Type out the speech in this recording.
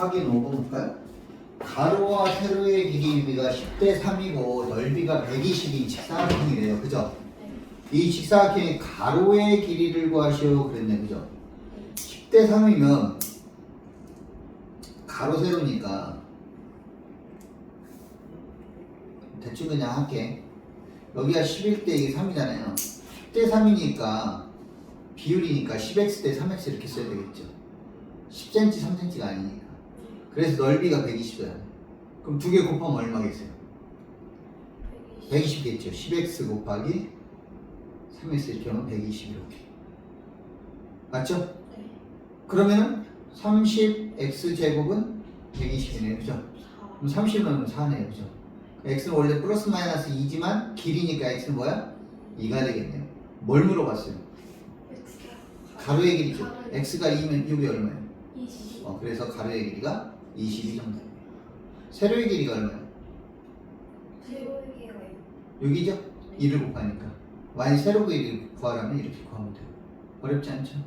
확인 5번 볼까요? 가로와 세로의 길이가 10대 3이고 넓이가 120이 직사각형이래요. 그죠? 이 직사각형의 가로의 길이를 구하시오 그랬네. 그죠? 10대 3이면 가로 세로니까 대충 그냥 할게. 여기가 11대 이게 3이잖아요. 10대 3이니까 비율이니까 10x 대 3x 이렇게 써야 되겠죠. 10cm, 3cm가 아니니까. 그래서 넓이가 120이야. 그럼 두 개 곱하면 얼마겠어요? 120겠죠. 10x 곱하기 3x 이렇게 하면 120 이렇게. 맞죠? 그러면은 30x 제곱은 120이네요. 그죠? 그럼 30은 4네요. 그죠? x는 원래 플러스 마이너스 2지만 길이니까 x는 뭐야? 2가 되겠네요. 뭘 물어봤어요? 가로의 길이죠. x가 2면 이게 얼마예요? 어, 그래서 가로의 길이가 22 정도. 세로의 길이가 얼마예요? 여기죠? 2를 곱하니까. 만약 세로 길이 구하려면 이렇게 구하면 돼요. 어렵지 않죠?